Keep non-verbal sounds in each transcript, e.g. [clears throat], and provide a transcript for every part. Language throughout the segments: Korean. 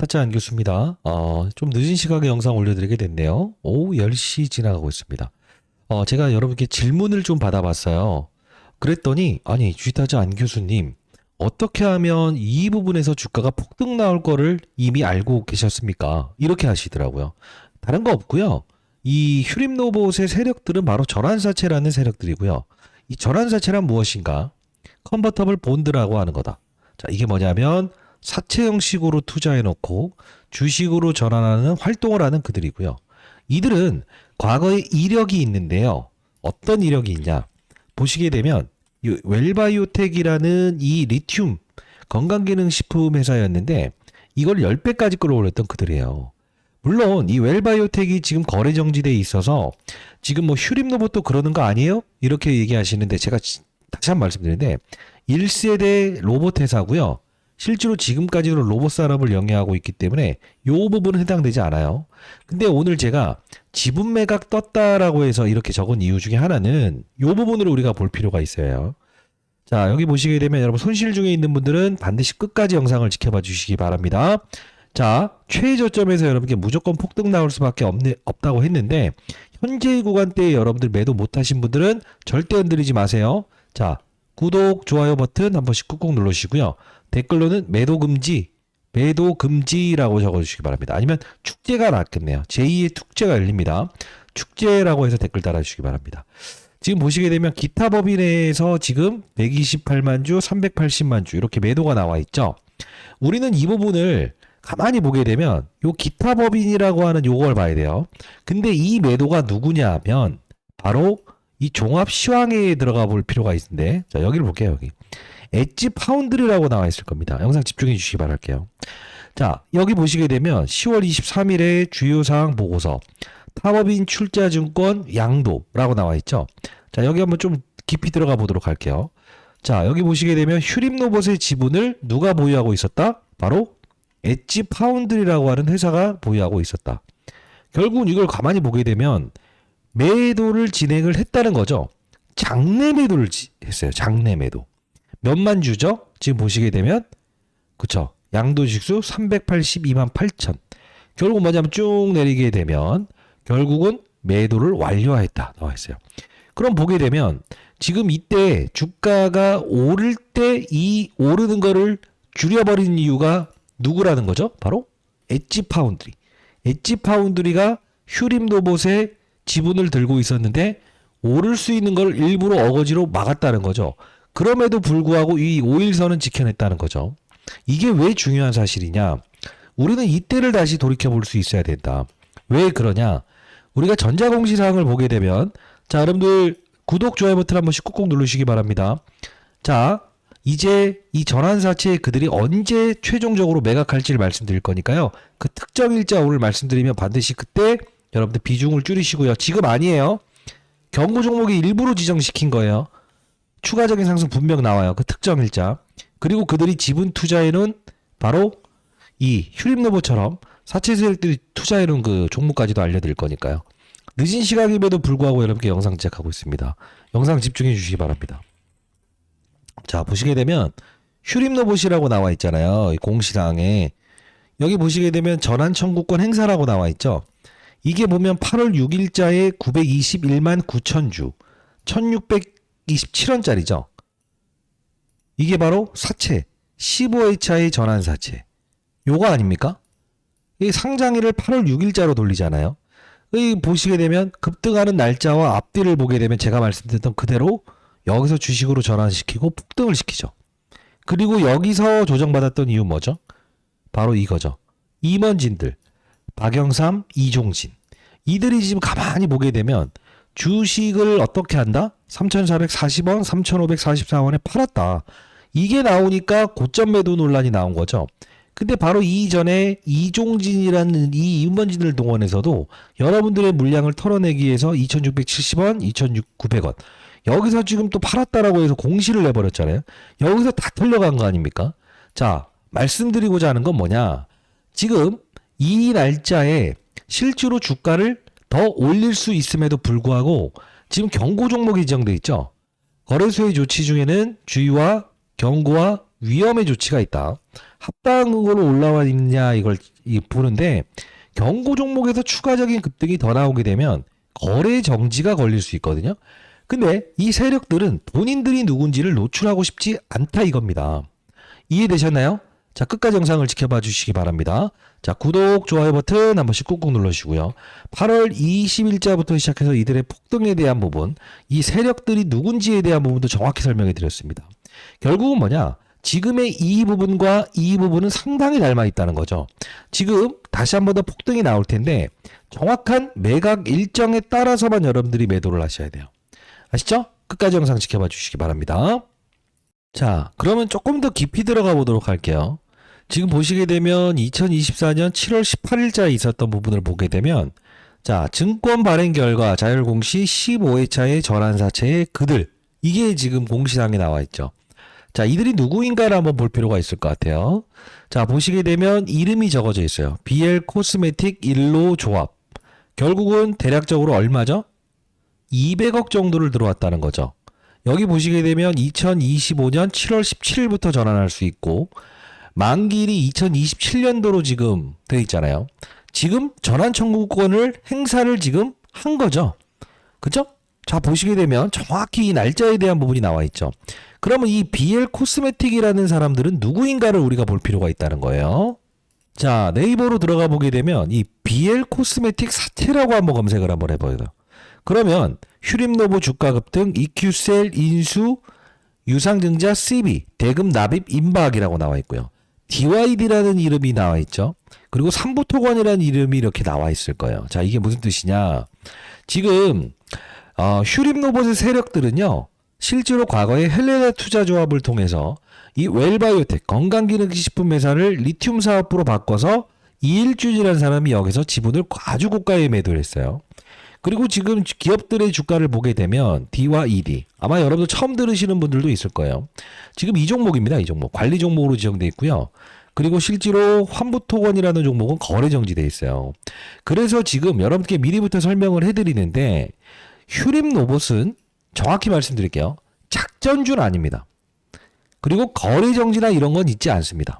타짜 안 교수입니다. 어, 좀 늦은 시각에 영상 올려드리게 됐네요. 오후 10시 지나가고 있습니다. 어, 제가 여러분께 질문을 좀 받아봤어요. 그랬더니, 아니, 주식타짜 안 교수님, 어떻게 하면 이 부분에서 주가가 폭등 나올 거를 이미 알고 계셨습니까? 이렇게 하시더라고요. 다른 거 없고요. 이 휴림 로봇의 세력들은 바로 전환사채라는 세력들이고요. 이 전환사채란 무엇인가? 컨버터블 본드라고 하는 거다. 자, 이게 뭐냐면 사채 형식으로 투자해 놓고 주식으로 전환하는 활동을 하는 그들이고요. 이들은 과거에 이력이 있는데요. 어떤 이력이 있냐? 보시게 되면 이 웰바이오텍이라는 이 리튬 건강기능식품 회사였는데 이걸 10배까지 끌어올렸던 그들이에요. 물론 이 웰바이오텍이 지금 거래 정지돼 있어서 지금 뭐 휴림 로봇도 그러는 거 아니에요? 이렇게 얘기하시는데 제가 지- 다시 한 번 말씀드리는데 1세대 로봇 회사고요. 실제로 지금까지도 로봇 산업을 영위하고 있기 때문에 요 부분은 해당되지 않아요. 근데 오늘 제가 지분 매각 떴다라고 해서 이렇게 적은 이유 중에 하나는 요 부분을 우리가 볼 필요가 있어요. 자, 여기 보시게 되면 여러분 손실 중에 있는 분들은 반드시 끝까지 영상을 지켜봐 주시기 바랍니다. 자, 최저점에서 여러분께 무조건 폭등 나올 수밖에 없네, 없다고 했는데 현재 구간대에 여러분들 매도 못 하신 분들은 절대 흔들리지 마세요. 자, 구독, 좋아요 버튼 한 번씩 꾹꾹 눌러주시고요. 댓글로는 매도 금지, 매도 금지라고 적어주시기 바랍니다. 아니면 축제가 낫겠네요. 제2의 축제가 열립니다. 축제라고 해서 댓글 달아주시기 바랍니다. 지금 보시게 되면 기타 법인에서 지금 128만 주, 380만 주 이렇게 매도가 나와 있죠. 우리는 이 부분을 가만히 보게 되면 요 기타 법인이라고 하는 요걸 봐야 돼요. 근데 이 매도가 누구냐 하면 바로 이 종합 시황에 들어가 볼 필요가 있는데 자 여기를 볼게요 여기 엣지 파운드리라고 나와 있을 겁니다. 영상 집중해 주시기 바랄게요. 자 여기 보시게 되면 10월 23일에 주요 사항 보고서 타법인 출자증권 양도라고 나와 있죠. 자 여기 한번 좀 깊이 들어가 보도록 할게요. 자 여기 보시게 되면 휴림 로봇의 지분을 누가 보유하고 있었다? 바로 엣지 파운드리라고 하는 회사가 보유하고 있었다. 결국은 이걸 가만히 보게 되면 매도를 진행을 했다는 거죠. 장내 매도를 지- 했어요. 장내 매도. 몇만 주죠? 지금 보시게 되면 그쵸. 양도직수 382만 8천. 결국 뭐냐면 쭉 내리게 되면 결국은 매도를 완료했다 나와 있어요. 그럼 보게 되면 지금 이때 주가가 오를 때 이 오르는 거를 줄여버린 이유가 누구라는 거죠? 바로 엣지 파운드리. 엣지 파운드리가 휴림 로봇의 지분을 들고 있었는데 오를 수 있는 걸 일부러 어거지로 막았다는 거죠. 그럼에도 불구하고 이 5일선은 지켜냈다는 거죠. 이게 왜 중요한 사실이냐? 우리는 이때를 다시 돌이켜 볼 수 있어야 된다. 왜 그러냐? 우리가 전자공시 사항을 보게 되면 자, 여러분들 구독, 좋아요 버튼 한 번씩 꾹꾹 누르시기 바랍니다. 자, 이제 이 전환사채 그들이 언제 최종적으로 매각할지를 말씀드릴 거니까요. 그 특정 일자 오늘 말씀드리면 반드시 그때 여러분들 비중을 줄이시고요. 지금 아니에요. 경고 종목이 일부러 지정시킨 거예요. 추가적인 상승 분명 나와요. 그 특정 일자. 그리고 그들이 지분 투자에는 바로 이 휴림로봇처럼 사채 세력들이 투자해놓은 그 종목까지도 알려드릴 거니까요. 늦은 시각임에도 불구하고 여러분께 영상 제작하고 있습니다. 영상 집중해 주시기 바랍니다. 자, 보시게 되면 휴림로봇이라고 나와 있잖아요. 이 공시사항에. 여기 보시게 되면 전환 청구권 행사라고 나와 있죠. 이게 보면 8월 6일자에 921만 9천 주, 1627원짜리죠. 이게 바로 사채, 15회차의 전환 사채. 요거 아닙니까? 이 상장일을 8월 6일자로 돌리잖아요. 이 보시게 되면 급등하는 날짜와 앞뒤를 보게 되면 제가 말씀드렸던 그대로 여기서 주식으로 전환시키고 폭등을 시키죠. 그리고 여기서 조정받았던 이유 뭐죠? 바로 이거죠. 임원진들, 박영삼, 이종진. 이들이 지금 가만히 보게 되면 주식을 어떻게 한다? 3,440원, 3,544원에 팔았다. 이게 나오니까 고점 매도 논란이 나온 거죠. 근데 바로 이전에 이종진이라는 이 임원진을 동원해서도 여러분들의 물량을 털어내기 위해서 2,670원, 2,900원. 여기서 지금 또 팔았다라고 해서 공시를 내버렸잖아요. 여기서 다 털려간 거 아닙니까? 자, 말씀드리고자 하는 건 뭐냐. 지금 이 날짜에 실제로 주가를 더 올릴 수 있음에도 불구하고 지금 경고 종목이 지정돼 있죠. 거래소의 조치 중에는 주의와 경고와 위험의 조치가 있다. 합당으로 올라와 있냐 이걸 이- 보는데 경고 종목에서 추가적인 급등이 더 나오게 되면 거래 정지가 걸릴 수 있거든요. 근데 이 세력들은 본인들이 누군지를 노출하고 싶지 않다 이겁니다. 이해되셨나요? 자, 끝까지 영상을 지켜봐 주시기 바랍니다. 자, 구독, 좋아요 버튼 한 번씩 꾹꾹 눌러주시고요. 8월 20일자부터 시작해서 이들의 폭등에 대한 부분, 이 세력들이 누군지에 대한 부분도 정확히 설명해 드렸습니다. 결국은 뭐냐? 지금의 이 부분과 이 부분은 상당히 닮아 있다는 거죠. 지금 다시 한 번 더 폭등이 나올 텐데 정확한 매각 일정에 따라서만 여러분들이 매도를 하셔야 돼요. 아시죠? 끝까지 영상 지켜봐 주시기 바랍니다. 자, 그러면 조금 더 깊이 들어가 보도록 할게요. 지금 보시게 되면 2024년 7월 18일자에 있었던 부분을 보게 되면 자, 증권 발행 결과 자율 공시 15회차의 전환사채의 그들 이게 지금 공시상에 나와 있죠. 자, 이들이 누구인가를 한번 볼 필요가 있을 것 같아요. 자, 보시게 되면 이름이 적어져 있어요. BL 코스메틱 일로 조합. 결국은 대략적으로 얼마죠? 200억 정도를 들어왔다는 거죠. 여기 보시게 되면 2025년 7월 17일부터 전환할 수 있고 만기일이 2027년도로 지금 돼 있잖아요. 지금 전환 청구권을 행사를 지금 한 거죠. 그죠? 자 보시게 되면 정확히 이 날짜에 대한 부분이 나와 있죠. 그러면 이 BL 코스메틱이라는 사람들은 누구인가를 우리가 볼 필요가 있다는 거예요. 자 네이버로 들어가 보게 되면 이 BL 코스메틱 사태라고 한번 검색을 한번 해봐요. 그러면 휴림노보 주가 급등, EQ셀 인수, 유상증자 CB, 대금 납입 임박이라고 나와 있고요. DYD라는 이름이 나와 있죠. 그리고 삼부토건이라는 이름이 이렇게 나와 있을 거예요. 자, 이게 무슨 뜻이냐? 지금 어, 휴림 로봇의 세력들은요. 실제로 과거에 헬레나 투자조합을 통해서 이 웰바이오텍 건강기능식품 회사를 리튬 사업부로 바꿔서 이일준이라는 사람이 여기서 지분을 아주 고가에 매도를 했어요. 그리고 지금 기업들의 주가를 보게 되면 D와 ED 아마 여러분들 처음 들으시는 분들도 있을 거예요. 지금 이 종목입니다. 이 종목 관리 종목으로 지정돼 있고요. 그리고 실제로 환부토건이라는 종목은 거래 정지돼 있어요. 그래서 지금 여러분께 미리부터 설명을 해드리는데 휴림 로봇은 정확히 말씀드릴게요. 작전주는 아닙니다. 그리고 거래 정지나 이런 건 있지 않습니다.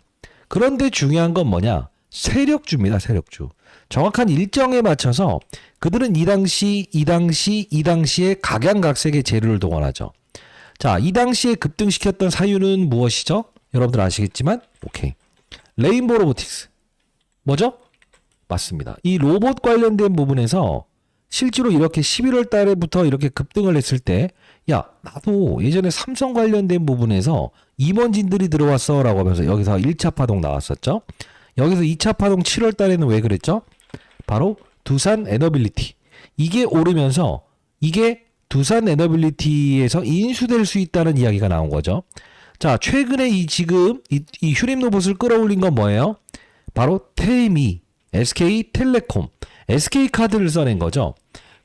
그런데 중요한 건 뭐냐? 세력주입니다. 세력주. 정확한 일정에 맞춰서 그들은 이 당시, 이 당시, 이 당시에 각양각색의 재료를 동원하죠. 자, 이 당시에 급등시켰던 사유는 무엇이죠? 여러분들 아시겠지만, 오케이. 레인보 로보틱스. 뭐죠? 맞습니다. 이 로봇 관련된 부분에서 실제로 이렇게 11월 달에부터 이렇게 급등을 했을 때, 야, 나도 예전에 삼성 관련된 부분에서 임원진들이 들어왔어. 라고 하면서 여기서 1차 파동 나왔었죠. 여기서 2차 파동 7월 달에는 왜 그랬죠? 바로 두산 에너빌리티. 이게 오르면서 이게 두산 에너빌리티에서 인수될 수 있다는 이야기가 나온 거죠. 자, 최근에 이 지금 이, 이 휴림 로봇을 끌어올린 건 뭐예요? 바로 테미, SK텔레콤, SK카드를 써낸 거죠.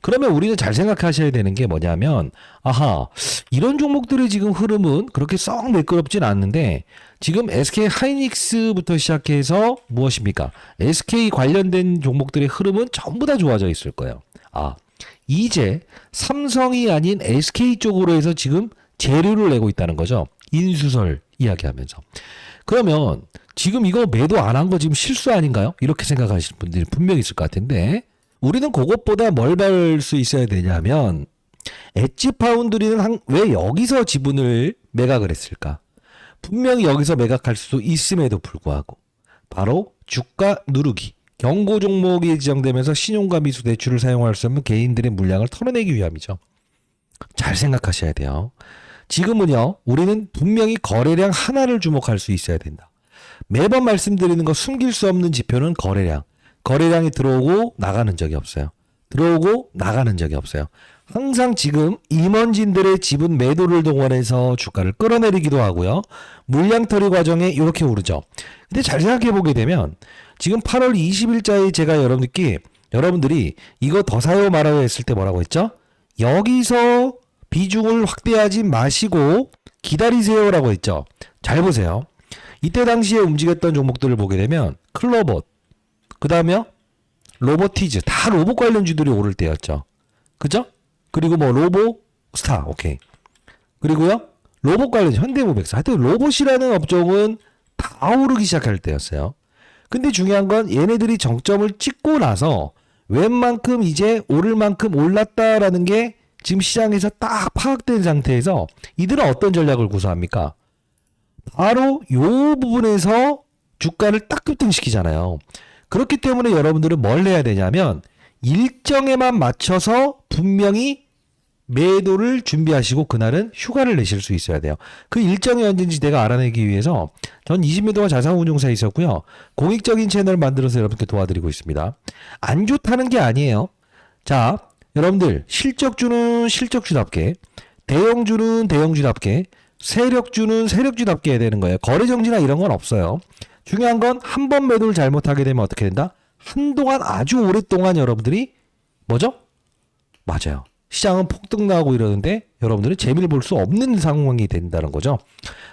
그러면 우리는 잘 생각하셔야 되는 게 뭐냐면, 아하, 이런 종목들의 지금 흐름은 그렇게 썩 매끄럽진 않는데, 지금 SK 하이닉스부터 시작해서 무엇입니까? SK 관련된 종목들의 흐름은 전부 다 좋아져 있을 거예요. 아, 이제 삼성이 아닌 SK 쪽으로 해서 지금 재료를 내고 있다는 거죠. 인수설 이야기하면서. 그러면 지금 이거 매도 안 한 거 지금 실수 아닌가요? 이렇게 생각하시는 분들이 분명히 있을 것 같은데 우리는 그것보다 뭘볼수 있어야 되냐면 엣지 파운드리는 한- 왜 여기서 지분을 매각을 했을까? 분명히 여기서 매각할 수 있음에도 불구하고 바로 주가 누르기 경고 종목이 지정되면서 신용과 미수 대출을 사용할 수 없는 개인들의 물량을 털어내기 위함이죠. 잘 생각하셔야 돼요. 지금은요, 우리는 분명히 거래량 하나를 주목할 수 있어야 된다. 매번 말씀드리는 거 숨길 수 없는 지표는 거래량. 거래량이 들어오고 나가는 적이 없어요. 들어오고 나가는 적이 없어요. 항상 지금 임원진들의 지분 매도를 동원해서 주가를 끌어내리기도 하고요. 물량 처리 과정에 이렇게 오르죠. 근데 잘 생각해 보게 되면 지금 8월 20일자에 제가 여러분들께 여러분들이 이거 더 사요 말아요 했을 때 뭐라고 했죠? 여기서 비중을 확대하지 마시고 기다리세요라고 했죠. 잘 보세요. 이때 당시에 움직였던 종목들을 보게 되면 클로봇, 그 다음에요 로보티즈 다 로봇 관련주들이 오를 때였죠. 그죠? 그리고 뭐 로보 스타 오케이. 그리고요 로봇 관련 현대모백스 하여튼 로봇이라는 업종은 다 오르기 시작할 때였어요. 근데 중요한 건 얘네들이 정점을 찍고 나서 웬만큼 이제 오를 만큼 올랐다라는 게 지금 시장에서 딱 파악된 상태에서 이들은 어떤 전략을 구사합니까? 바로 요 부분에서 주가를 딱 급등시키잖아요. 그렇기 때문에 여러분들은 뭘 해야 되냐면 일정에만 맞춰서 분명히 매도를 준비하시고 그날은 휴가를 내실 수 있어야 돼요. 그 일정이 언제인지 내가 알아내기 위해서 전 20매도가 자산운용사에 있었고요. 공익적인 채널 만들어서 여러분께 도와드리고 있습니다. 안 좋다는 게 아니에요. 자, 여러분들 실적주는 실적주답게 대형주는 대형주답게 세력주는 세력주답게 해야 되는 거예요. 거래정지나 이런 건 없어요. 중요한 건 한 번 매도를 잘못하게 되면 어떻게 된다? 한동안 아주 오랫동안 여러분들이 뭐죠? 맞아요. 시장은 폭등 나고 이러는데 여러분들은 재미를 볼 수 없는 상황이 된다는 거죠.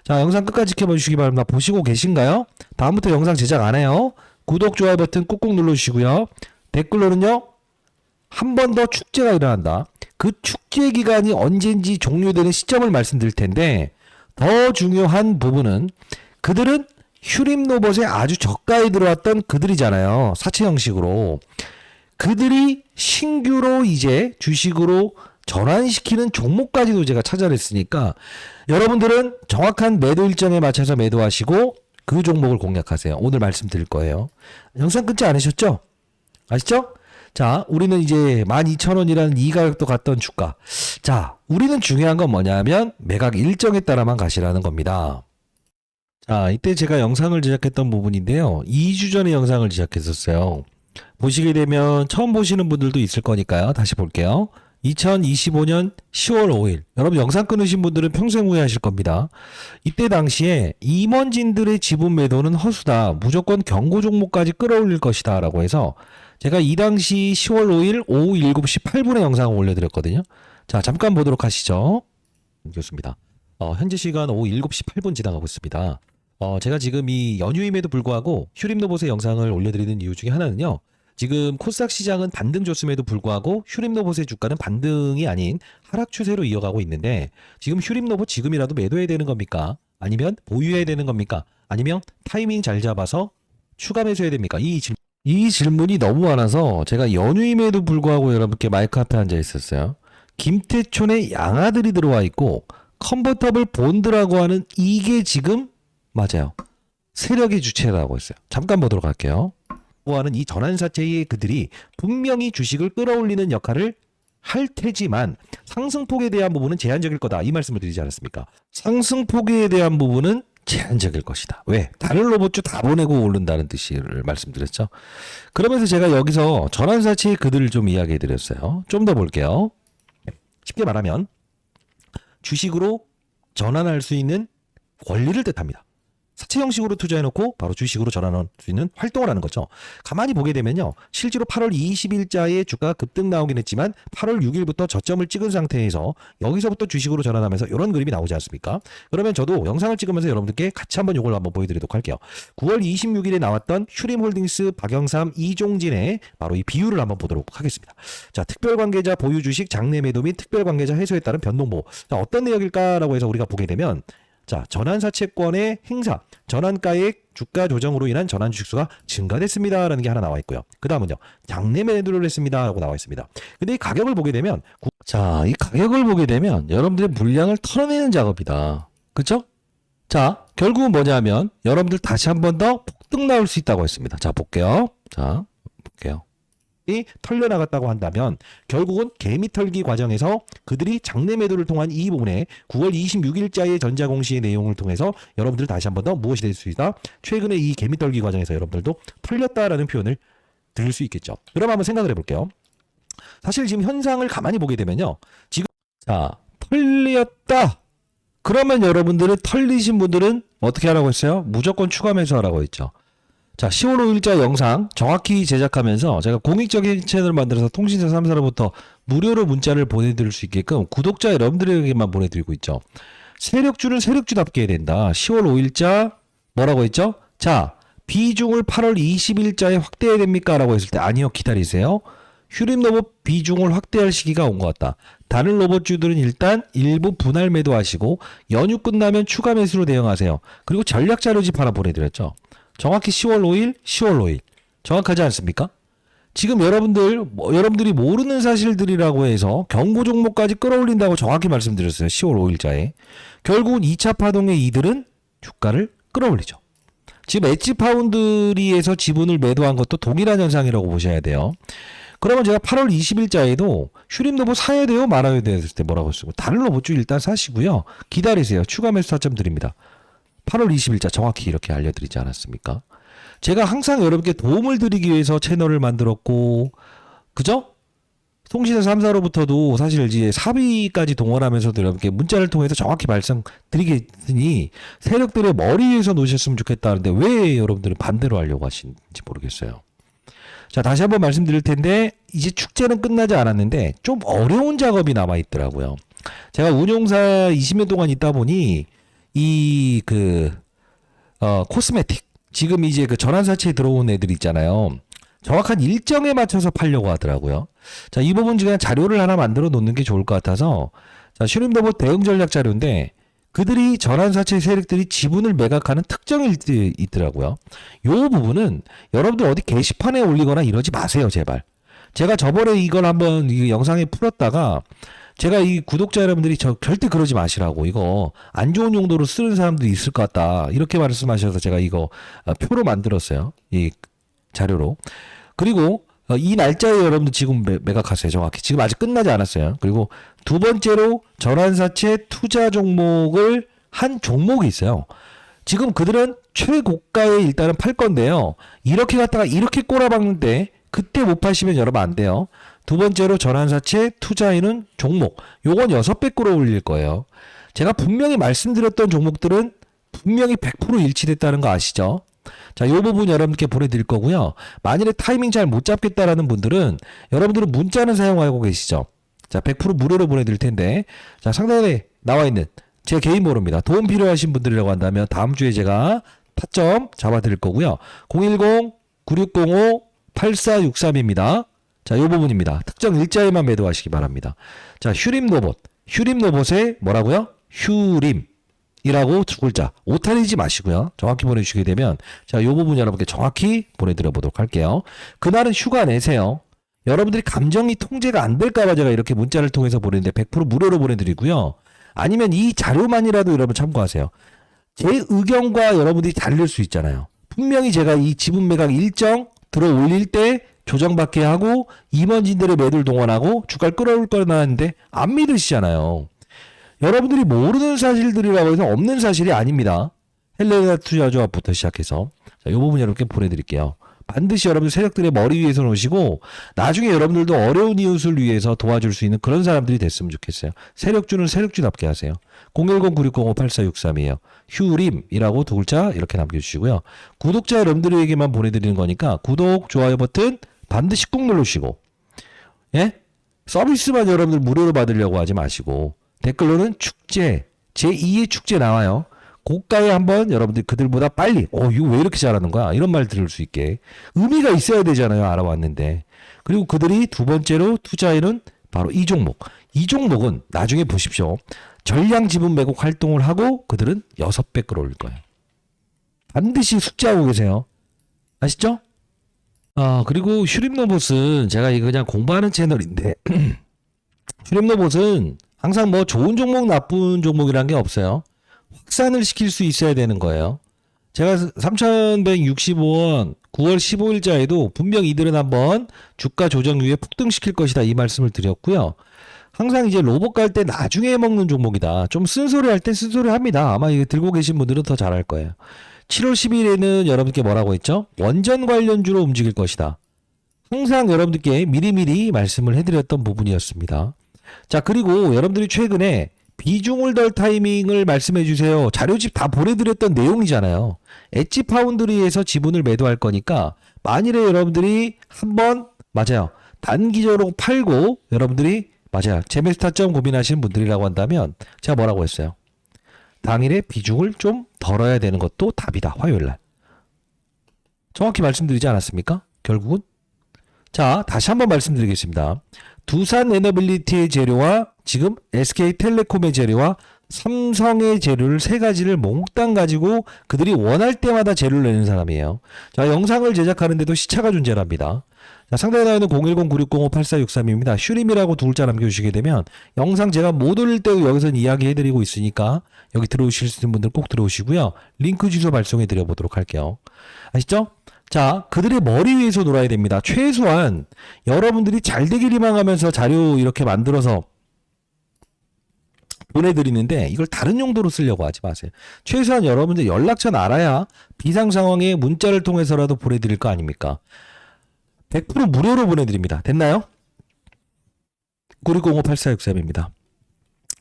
자, 영상 끝까지 지켜봐 주시기 바랍니다. 보시고 계신가요? 다음부터 영상 제작 안 해요. 구독, 좋아요 버튼 꾹꾹 눌러주시고요. 댓글로는요. 한 번 더 축제가 일어난다. 그 축제 기간이 언제인지 종료되는 시점을 말씀드릴 텐데 더 중요한 부분은 그들은 휴림 로봇에 아주 저가에 들어왔던 그들이잖아요. 사채 형식으로. 그들이 신규로 이제 주식으로 전환시키는 종목까지도 제가 찾아냈으니까 여러분들은 정확한 매도 일정에 맞춰서 매도하시고 그 종목을 공략하세요. 오늘 말씀드릴 거예요. 영상 끊지 않으셨죠? 아시죠? 자, 우리는 이제 12,000원이라는 이 가격도 갔던 주가. 자, 우리는 중요한 건 뭐냐면 매각 일정에 따라만 가시라는 겁니다. 자, 이때 제가 영상을 제작했던 부분인데요. 2주 전에 영상을 제작했었어요. 보시게 되면 처음 보시는 분들도 있을 거니까요. 다시 볼게요. 2025년 10월 5일. 여러분 영상 끊으신 분들은 평생 후회하실 겁니다. 이때 당시에 임원진들의 지분 매도는 허수다. 무조건 경고 종목까지 끌어올릴 것이다. 라고 해서 제가 이 당시 10월 5일 오후 7시 8분에 영상을 올려드렸거든요. 자, 잠깐 보도록 하시죠. 좋습니다. 어, 현재 시간 오후 7시 8분 지나가고 있습니다. 어, 제가 지금 이 연휴임에도 불구하고 휴림로봇의 영상을 올려드리는 이유 중에 하나는요. 지금 코스닥 시장은 반등 줬음에도 불구하고 휴림로봇의 주가는 반등이 아닌 하락 추세로 이어가고 있는데 지금 휴림로봇 지금이라도 매도해야 되는 겁니까? 아니면 보유해야 되는 겁니까? 아니면 타이밍 잘 잡아서 추가 매수해야 됩니까? 이, 질, 이 질문이 너무 많아서 제가 연휴임에도 불구하고 여러분께 마이크 앞에 앉아 있었어요. 김태촌의 양아들이 들어와 있고 컨버터블 본드라고 하는 이게 지금 맞아요. 세력의 주체라고 했어요. 잠깐 보도록 할게요. 하는 이 전환사채의 그들이 분명히 주식을 끌어올리는 역할을 할 테지만 상승폭에 대한 부분은 제한적일 거다. 이 말씀을 드리지 않았습니까? 상승폭에 대한 부분은 제한적일 것이다. 왜? 다른 로봇주 다 보내고 오른다는 뜻을 말씀드렸죠. 그러면서 제가 여기서 전환사채의 그들을 좀 이야기해 드렸어요. 좀 더 볼게요. 쉽게 말하면 주식으로 전환할 수 있는 권리를 뜻합니다. 사채 형식으로 투자해놓고 바로 주식으로 전환할 수 있는 활동을 하는 거죠. 가만히 보게 되면요. 실제로 8월 20일자에 주가가 급등 나오긴 했지만 8월 6일부터 저점을 찍은 상태에서 여기서부터 주식으로 전환하면서 이런 그림이 나오지 않습니까? 그러면 저도 영상을 찍으면서 여러분들께 같이 한번 이걸 한번 보여드리도록 할게요. 9월 26일에 나왔던 휴림홀딩스 박영삼 이종진의 바로 이 비율을 한번 보도록 하겠습니다. 자, 특별관계자 보유 주식 장내 매도 및 특별관계자 해소에 따른 변동보. 자, 어떤 내역일까라고 해서 우리가 보게 되면 자, 전환사채권의 행사, 전환가액 주가 조정으로 인한 전환 주식수가 증가됐습니다 라는 게 하나 나와 있고요. 그 다음은요, 장내 매도를 했습니다 라고 나와 있습니다. 근데 이 가격을 보게 되면, 구- 자, 이 가격을 보게 되면 여러분들의 물량을 털어내는 작업이다. 그쵸? 자, 결국은 뭐냐면 여러분들 다시 한 번 더 폭등 나올 수 있다고 했습니다. 자, 볼게요. 자, 볼게요. 이 털려 나갔다고 한다면 결국은 개미 털기 과정에서 그들이 장내 매도를 통한 이 부분에 9월 26일자의 전자공시의 내용을 통해서 여러분들 다시 한 번 더 무엇이 될 수 있다? 최근에 이 개미 털기 과정에서 여러분들도 털렸다라는 표현을 들을 수 있겠죠. 그럼 한번 생각을 해볼게요. 사실 지금 현상을 가만히 보게 되면요. 지금 자 털렸다. 그러면 여러분들은 털리신 분들은 어떻게 하라고 했어요? 무조건 추가 매수하라고 했죠. 자, 10월 5일자 영상 정확히 제작하면서 제가 공익적인 채널을 만들어서 통신사 3사로부터 무료로 문자를 보내드릴 수 있게끔 구독자 여러분들에게만 보내드리고 있죠. 세력주는 세력주답게 해야 된다. 10월 5일자 뭐라고 했죠? 자, 비중을 8월 20일자에 확대해야 됩니까? 라고 했을 때 아니요, 기다리세요. 휴림 로봇 비중을 확대할 시기가 온 것 같다. 다른 로봇주들은 일단 일부 분할 매도하시고 연휴 끝나면 추가 매수로 대응하세요. 그리고 전략 자료집 하나 보내드렸죠. 정확히 10월 5일, 10월 5일. 정확하지 않습니까? 지금 여러분들 뭐, 여러분들이 모르는 사실들이라고 해서 경고 종목까지 끌어올린다고 정확히 말씀드렸어요. 10월 5일자에. 결국은 2차 파동의 이들은 주가를 끌어올리죠. 지금 엣지 파운드리에서 지분을 매도한 것도 동일한 현상이라고 보셔야 돼요. 그러면 제가 8월 20일자에도 슈림 로봇 사야 돼요? 말아야 돼요? 했을 때 뭐라고 했어요? 다른 로봇 주 일단 사시고요. 기다리세요. 추가 매수 타점 드립니다. 8월 20일자 정확히 이렇게 알려드리지 않았습니까? 제가 항상 여러분께 도움을 드리기 위해서 채널을 만들었고, 그죠? 통신사 3사로부터도 사실 이제 사비까지 동원하면서도 여러분께 문자를 통해서 정확히 말씀드리겠으니 세력들의 머리 위에서 놓으셨으면 좋겠다는데 왜 여러분들은 반대로 하려고 하시는지 모르겠어요. 자, 다시 한번 말씀드릴 텐데 이제 축제는 끝나지 않았는데 좀 어려운 작업이 남아 있더라고요. 제가 운용사 20년 동안 있다 보니 이 그 어, 코스메틱 지금 이제 그 전환사채에 들어온 애들 있잖아요. 정확한 일정에 맞춰서 팔려고 하더라고요. 자, 이 부분 그냥 자료를 하나 만들어 놓는 게 좋을 것 같아서 자, 슈림더봇 대응 전략 자료인데 그들이 전환사채 세력들이 지분을 매각하는 특정 일들이 있더라고요. 요 부분은 여러분들 어디 게시판에 올리거나 이러지 마세요, 제발. 제가 저번에 이걸 한번 이 영상에 풀었다가 제가 이 구독자 여러분들이 저 절대 그러지 마시라고 이거 안 좋은 용도로 쓰는 사람들이 있을 것 같다. 이렇게 말씀하셔서 제가 이거 어, 표로 만들었어요. 이 자료로. 그리고 어, 이 날짜에 여러분들 지금 매, 매각하세요 정확히. 지금 아직 끝나지 않았어요. 그리고 두 번째로 전환사채 투자 종목을 한 종목이 있어요. 지금 그들은 최고가에 일단은 팔 건데요. 이렇게 갔다가 이렇게 꼬라박는데 그때 못 파시면 여러분 안 돼요 두 번째로 전환사채 투자에는 종목 요건 여섯 배 끌어올릴 거예요 제가 분명히 말씀드렸던 종목들은 분명히 100% 일치됐다는 거 아시죠? 자, 요 부분 여러분께 보내드릴 거고요. 만일에 타이밍 잘 못 잡겠다라는 분들은 여러분들은 문자는 사용하고 계시죠? 자, 100% 무료로 보내드릴 텐데, 자, 상단에 나와 있는 제 개인 번호입니다. 도움 필요하신 분들이라고 한다면 다음 주에 제가 타점 잡아드릴 거고요. 010-9605-8463입니다. 자, 요 부분입니다. 특정 일자에만 매도하시기 바랍니다. 자, 휴림 로봇. 휴림 로봇의 뭐라고요? 휴림. 이라고 두 글자 오타내지 마시고요. 정확히 보내주시게 되면 자, 이 부분 여러분께 정확히 보내드려 보도록 할게요. 그날은 휴가 내세요. 여러분들이 감정이 통제가 안 될까봐 제가 이렇게 문자를 통해서 보내는데 100% 무료로 보내드리고요. 아니면 이 자료만이라도 여러분 참고하세요. 제 의견과 여러분들이 다를 수 있잖아요. 분명히 제가 이 지분 매각 일정 들어 올릴 때 조정받게 하고 임원진들의 매도를 동원하고 주가를 끌어올 거나 하는데 안 믿으시잖아요. 여러분들이 모르는 사실들이라고 해서 없는 사실이 아닙니다. 헬레나 투자조합부터 시작해서 자, 이 부분 여러분께 보내드릴게요. 반드시 여러분들 세력들의 머리 위에서 놓으시고 나중에 여러분들도 어려운 이웃을 위해서 도와줄 수 있는 그런 사람들이 됐으면 좋겠어요. 세력주는 세력주답게 하세요. 010-9605-8463이에요. 휴림이라고 두 글자 이렇게 남겨주시고요. 구독자 여러분들에게만 보내드리는 거니까 구독, 좋아요 버튼 반드시 꾹 누르시고 예? 서비스만 여러분들 무료로 받으려고 하지 마시고 댓글로는 축제 제2의 축제 나와요. 고가에 한번 여러분들 그들보다 빨리 어 이거 왜 이렇게 잘하는 거야 이런 말 들을 수 있게 의미가 있어야 되잖아요 알아왔는데 그리고 그들이 두 번째로 투자에는 바로 이 종목 이 종목은 나중에 보십시오 전량 지분 매국 활동을 하고 그들은 여섯 배 끌어올릴 거예요 반드시 숙지하고 계세요 아시죠? 아 그리고 슈림로봇은 제가 이거 그냥 공부하는 채널인데 [clears throat] 슈림로봇은 항상 뭐 좋은 종목 나쁜 종목이란 게 없어요. 확산을 시킬 수 있어야 되는 거예요. 제가 3,165원 9월 15일자에도 분명 이들은 한번 주가 조정 이후에 폭등시킬 것이다 이 말씀을 드렸고요. 항상 이제 로봇 갈 때 나중에 먹는 종목이다. 좀 쓴소리 할때 쓴소리 합니다. 아마 이거 들고 계신 분들은 더 잘할 거예요. 7월 10일에는 여러분께 뭐라고 했죠? 원전 관련주로 움직일 것이다. 항상 여러분들께 미리미리 말씀을 해드렸던 부분이었습니다. 자, 그리고 여러분들이 최근에 비중을 덜 타이밍을 말씀해 주세요. 자료집 다 보내드렸던 내용이잖아요. 엣지 파운드리에서 지분을 매도할 거니까 만일에 여러분들이 한번 맞아요. 단기적으로 팔고 여러분들이 맞아요. 재매수 타점 고민하시는 분들이라고 한다면 제가 뭐라고 했어요? 당일에 비중을 좀 덜어야 되는 것도 답이다. 화요일 날. 정확히 말씀드리지 않았습니까? 결국은 자, 다시 한번 말씀드리겠습니다. 두산 에너빌리티의 재료와 지금 SK텔레콤의 재료와 삼성의 재료를 세 가지를 몽땅 가지고 그들이 원할 때마다 재료를 내는 사람이에요. 자, 영상을 제작하는데도 시차가 존재합니다. 자, 상단에 나와 있는 010-9605-8463입니다. 슈림이라고 두 글자 남겨주시게 되면 영상 제가 못 올릴 때도 여기서 이야기해드리고 있으니까 여기 들어오실 수 있는 분들 꼭 들어오시고요. 링크 주소 발송해 드려 보도록 할게요. 아시죠? 자, 그들의 머리 위에서 놀아야 됩니다. 최소한 여러분들이 잘 되길 희망하면서 자료 이렇게 만들어서 보내드리는데 이걸 다른 용도로 쓰려고 하지 마세요. 최소한 여러분들 연락처는 알아야 비상 상황에 문자를 통해서라도 보내드릴 거 아닙니까? 100% 무료로 보내드립니다. 됐나요? 9605-8463입니다.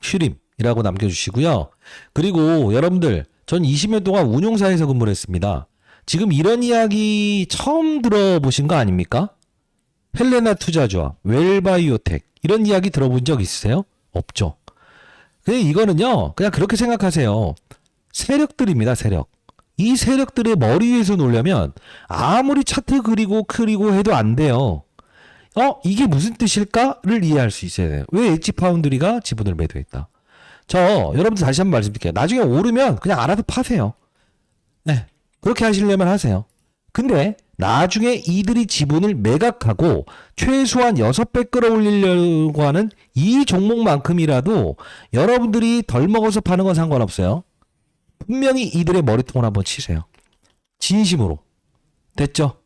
슈림이라고 남겨주시고요. 그리고 여러분들 전 20년 동안 운용사에서 근무를 했습니다. 지금 이런 이야기 처음 들어보신 거 아닙니까? 헬레나 투자조합, 웰바이오텍 이런 이야기 들어본 적 있으세요? 없죠. 근데 이거는요, 그냥 그렇게 생각하세요. 세력들입니다, 세력. 이 세력들의 머리 위에서 놀려면 아무리 차트 그리고 그리고 해도 안 돼요. 어, 이게 무슨 뜻일까를 이해할 수 있어야 돼요. 왜 엣지 파운드리가 지분을 매도했다. 저, 여러분들 다시 한번 말씀드릴게요. 나중에 오르면 그냥 알아서 파세요. 네. 그렇게 하시려면 하세요. 근데 나중에 이들이 지분을 매각하고 최소한 6배 끌어올리려고 하는 이 종목만큼이라도 여러분들이 덜 먹어서 파는 건 상관없어요. 분명히 이들의 머리통을 한번 치세요. 진심으로. 됐죠?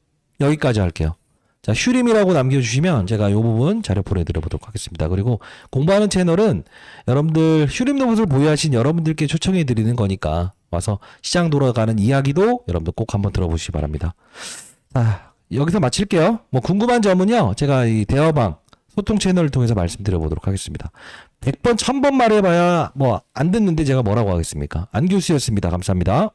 여기까지 할게요. 자, 슈림이라고 남겨주시면 제가 이 부분 자료 보내드려 보도록 하겠습니다. 그리고 공부하는 채널은 여러분들 슈림 로봇을 보유하신 여러분들께 초청해 드리는 거니까 와서 시장 돌아가는 이야기도 여러분들 꼭 한번 들어보시기 바랍니다. 자, 여기서 마칠게요. 뭐 궁금한 점은요, 제가 이 대화방 소통 채널을 통해서 말씀드려 보도록 하겠습니다. 100번, 1000번 말해봐야 뭐 안 듣는데 제가 뭐라고 하겠습니까? 안교수였습니다. 감사합니다.